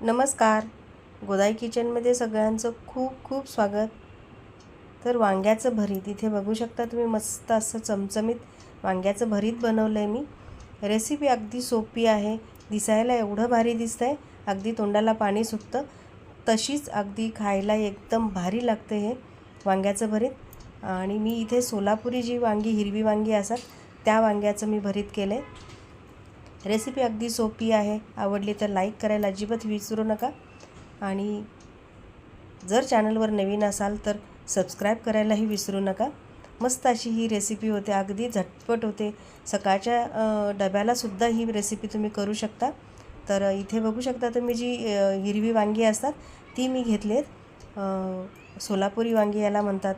नमस्कार. गोदाई किचनमध्ये सगळ्यांचं खूप खूप स्वागत. तर वांग्याचं भरीत इथे बघू शकता तुम्ही मस्त असं चमचमीत वांग्याचं भरीत बनवलं आहे मी. रेसिपी अगदी सोपी आहे. दिसायला एवढं भारी दिसतं आहे अगदी तोंडाला पाणी सुटतं. तशीच अगदी खायला एकदम भारी लागतं हे वांग्याचं भरीत. आणि मी इथे सोलापुरी जी वांगी हिरवी वांगी असतात त्या वांग्याचं मी भरीत केलं आहे रेसिपी अगदी सोपी आहे. आवडली तर लाईक करायला अजिबात विसरू नका. आणि जर चॅनलवर नवीन असाल तर सबस्क्राईब करायलाही विसरू नका. मस्त अशी ही रेसिपी होते. अगदी झटपट होते. सकाळच्या डब्यालासुद्धा ही रेसिपी तुम्ही करू शकता. तर इथे बघू शकता तुम्ही जी हिरवी वांगी असतात ती मी घेतलेत. आहेत सोलापुरी वांगी याला म्हणतात.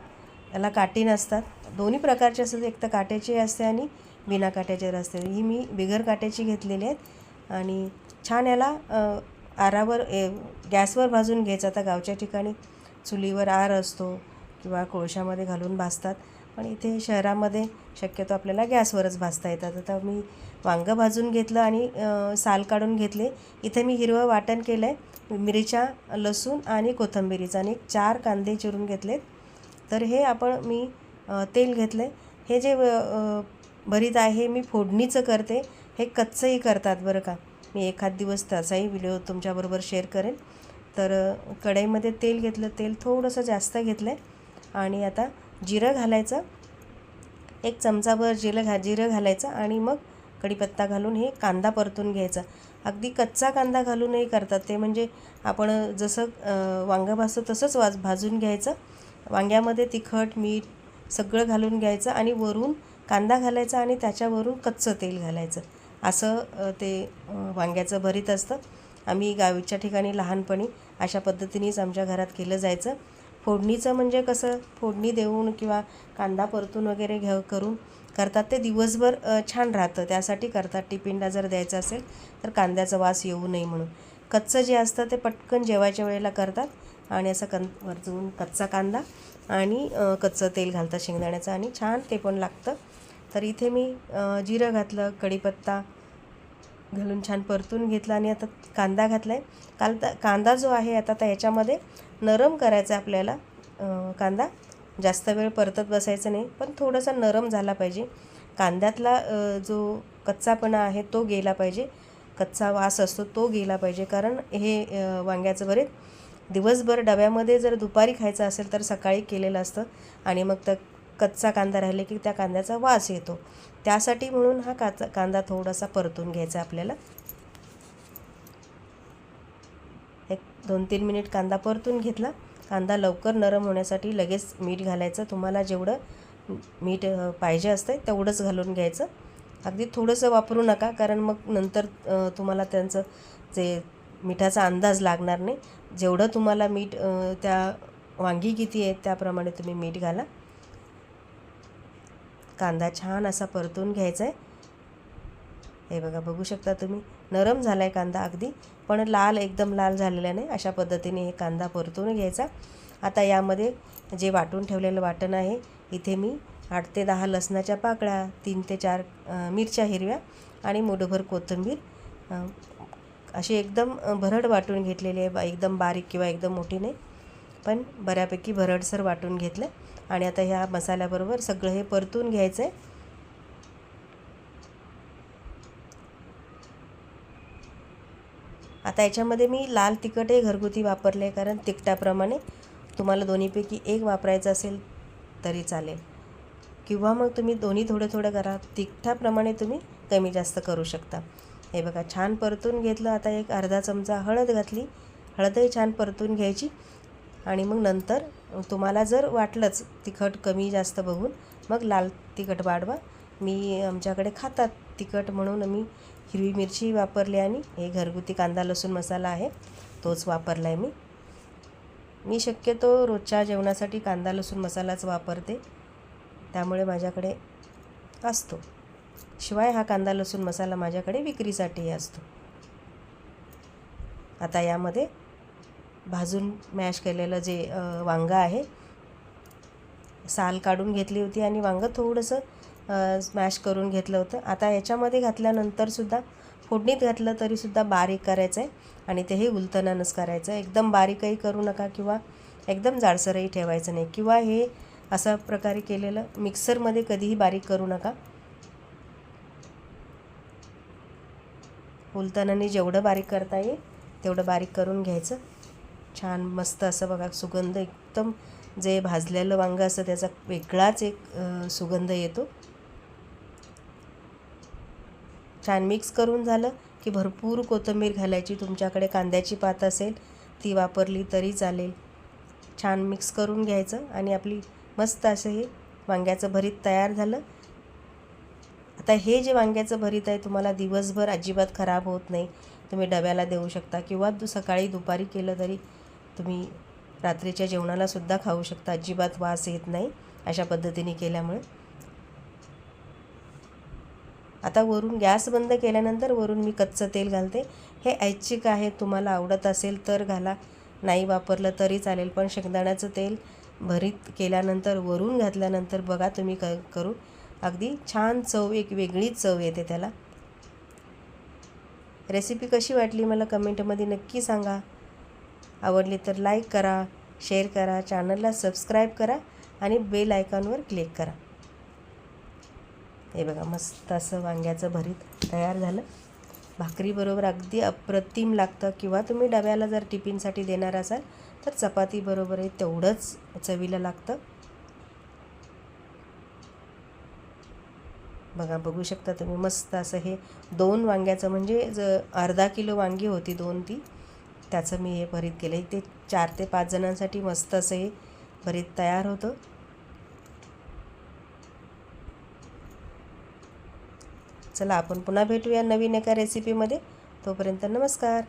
याला काटे नसतात दोन्ही प्रकारचे असतात. एक तर काट्याची असते आणि बिना काट्याचे रस्ते. ही मी बिगर काट्याची घेतलेली आहेत. आणि छान याला आरावर ए, गॅसवर भाजून घ्यायचं. आता गावच्या ठिकाणी चुलीवर आर असतो किंवा कोळशामध्ये घालून भाजतात. पण इथे शहरामध्ये शक्यतो आपल्याला गॅसवरच भाजता येतात. आता मी वांगं भाजून घेतलं आणि साल काढून घेतले. इथे मी हिरवं वाटण केलं आहे मिरच्या लसूण आणि कोथंबिरीचा आणि चार कांदे चिरून घेतलेत. तर हे आपण मी तेल घेतलं आहे हे जे भरीत आहे मी फोडणीचं करते. हे कच्चंही करतात बरं का. मी एखाद दिवस त्याचाही व्हिडिओ तुमच्याबरोबर शेअर करेन. तर कढईमध्ये तेल घेतलं तेल थोडंसं जास्त घेतलं आहे आणि आता जिरं घालायचं. एक चमचाभर जिरं घा जिरं घालायचं आणि मग कढीपत्ता घालून हे कांदा परतून घ्यायचा. अगदी कच्चा कांदा घालूनही करतात ते. म्हणजे आपण जसं वांगं भाजतो तसंच वाज भाजून घ्यायचं. वांग्यामध्ये तिखट मीठ सगळं घालून घ्यायचं आणि वरून कांदा घालायचा आणि त्याच्यावरून कच्चं तेल घालायचं. असं ते वांग्याचं भरीत असतं. आम्ही गावीच्या ठिकाणी लहानपणी अशा पद्धतीनेच आमच्या घरात केलं जायचं. फोडणीचं म्हणजे कसं फोडणी देऊन किंवा कांदा परतून वगैरे घ्या करून करतात. ते दिवसभर छान राहतं. त्यासाठी करतात. टिफिनला जर द्यायचं असेल तर कांद्याचा वास येऊ नये म्हणून. कच्चं जे असतं ते पटकन जेवायच्या वेळेला करतात आणि असं कन वरतून कच्चा कांदा आणि कच्चं तेल घालतात शेंगदाण्याचं आणि छान ते पण लागतं. तर इथे मी जिरं घातलं कढीपत्ता घालून छान परतून घेतला आणि आता कांदा घातला आहे कांदा कांदा जो आहे आता तर याच्यामध्ये नरम करायचा आहे आपल्याला कांदा. जास्त वेळ परतत बसायचं नाही पण थोडासा नरम झाला पाहिजे. कांद्यातला जो कच्चापणा आहे तो गेला पाहिजे. कच्चा वास असतो तो गेला पाहिजे. कारण हे वांग्याचं बरेच दिवसभर डब्यामध्ये जर दुपारी खायचं असेल तर सकाळी केलेलं असतं. आणि मग तर कच्चा कांदा राहिले की त्या कांद्याचा वास येतो. त्यासाठी म्हणून हा काचा कांदा थोडासा परतून घ्यायचा आपल्याला. एक दोन तीन मिनिट कांदा परतून घेतला. कांदा लवकर नरम होण्यासाठी लगेच मीठ घालायचं. तुम्हाला जेवढं मीठ पाहिजे असतं तेवढंच घालून घ्यायचं. अगदी थोडंसं वापरू नका कारण मग नंतर तुम्हाला त्यांचं जे मिठाचा अंदाज लागणार नाही. जेवढं तुम्हाला मीठ त्या वांगी किती आहेत त्याप्रमाणे तुम्ही मीठ घाला. कांदा छान असा परतून घ्यायचा आहे हे बघा बघू शकता तुम्ही. नरम झाला आहे कांदा अगदी पण लाल एकदम लाल झालेला नाही अशा पद्धतीने हे कांदा परतून घ्यायचा. आता यामध्ये जे वाटून ठेवलेलं वाटण आहे इथे मी आठ ते दहा लसणाच्या पाकळ्या तीन ते चार मिरच्या हिरव्या आणि मुठभर कोथिंबीर अशी एकदम भरड वाटून घेतलेली आहे. एकदम बारीक किंवा एकदम मोठी नाही पण बऱ्यापैकी भरडसर वाटून घेतलं आणि आता ह्या मसाल्याबरोबर सगळं हे परतून घ्यायचं आहे आता याच्यामध्ये मी लाल तिखट हे घरगुती वापरले आहे कारण तिखटाप्रमाणे तुम्हाला दोन्हीपैकी एक वापरायचं असेल तरी चालेल. किंवा मग तुम्ही दोन्ही थोडं थोडं करा तिखटाप्रमाणे तुम्ही कमी जास्त करू शकता. हे बघा छान परतून घेतलं. आता एक अर्धा चमचा हळद घातली. हळदही छान परतून घ्यायची. आणि मग नंतर तुम्हाला जर वाटलंच तिखट कमी जास्त बघून मग लाल तिखट वाढवा. मी आमच्याकडे खातात तिखट म्हणून मी हिरवी मिरची वापरली आणि हे घरगुती कांदा लसूण मसाला आहे तोच वापरला आहे मी. मी शक्यतो रोजच्या जेवणासाठी कांदा लसूण मसालाच वापरते. त्यामुळे माझ्याकडे असतो. शिवाय हा कांदा लसूण मसाला माझ्याकडे विक्रीसाठीही असतो. आता यामध्ये भाजून मॅश केलेलं जे वांगं आहे साल काढून घेतली होती आणि वांगं थोडंसं स्मॅश करून घेतलं होतं. आता याच्यामध्ये घातल्यानंतरसुद्धा फोडणीत घातलं तरीसुद्धा बारीक करायचं आहे आणि तेही उलतनानच करायचं आहे एकदम बारीकही करू नका किंवा एकदम जाडसरही ठेवायचं नाही किंवा हे अशा प्रकारे केलेलं मिक्सरमध्ये कधीही बारीक करू नका. उलतनाने जेवढं बारीक करता येईल तेवढं बारीक करून घ्यायचं. छान मस्त असं बघा सुगंध एकदम जे भाजलेलं वांगं असतं त्याचा वेगळाच एक सुगंध येतो. छान मिक्स करून झालं की भरपूर कोथिंबीर घालायची तुमच्याकडे कांद्याची पात असेल ती वापरली तरी चालेल. छान मिक्स करून घ्यायचं आणि आपली मस्त असं हे वांग्याचं भरीत तयार झालं. आता हे जे वांग्याचं भरीत आहे तुम्हाला दिवसभर अजिबात खराब होत नाही. तुम्ही डब्याला देऊ शकता किंवा सकाळी दुपारी केलं तरी तुम्ही रात्रीच्या जेवणालासुद्धा खाऊ शकता. अजिबात वास येत नाही अशा पद्धतीने केल्यामुळे. आता वरून गॅस बंद केल्यानंतर वरून मी कच्चं तेल घालते. हे ऐच्छिक आहे तुम्हाला आवडत असेल तर घाला. नाही वापरलं तरी चालेल पण शेंगदाण्याचं तेल भरीत केल्यानंतर वरून घातल्यानंतर बघा तुम्ही क करू. अगदी छान चव एक वेगळीच चव येते त्याला. रेसिपी कशी वाटली मला कमेंटमध्ये नक्की सांगा. आवडली तर लाईक करा शेअर करा चॅनलला सबस्क्राईब करा आणि बेल आयकॉनवर क्लिक करा. हे बघा मस्त असं वांग्याचं भरीत तयार झालं. भाकरीबरोबर अगदी अप्रतिम लागतं. किंवा तुम्ही डब्याला जर टिफिनसाठी देणार असाल तर चपातीबरोबरही तेवढंच चवीला लागतं. बघा बघू शकता तुम्ही मस्त असं हे दोन वांग्याचं म्हणजे ज अर्धा किलो वांगी होती दोन ती. त्याचं मी हे भरीत केलं ते चार ते पाच जणांसाठी मस्त असं हे भरीत तयार होतं. चला आपण पुन्हा भेटूया नवीन एका रेसिपीमध्ये तोपर्यंत नमस्कार.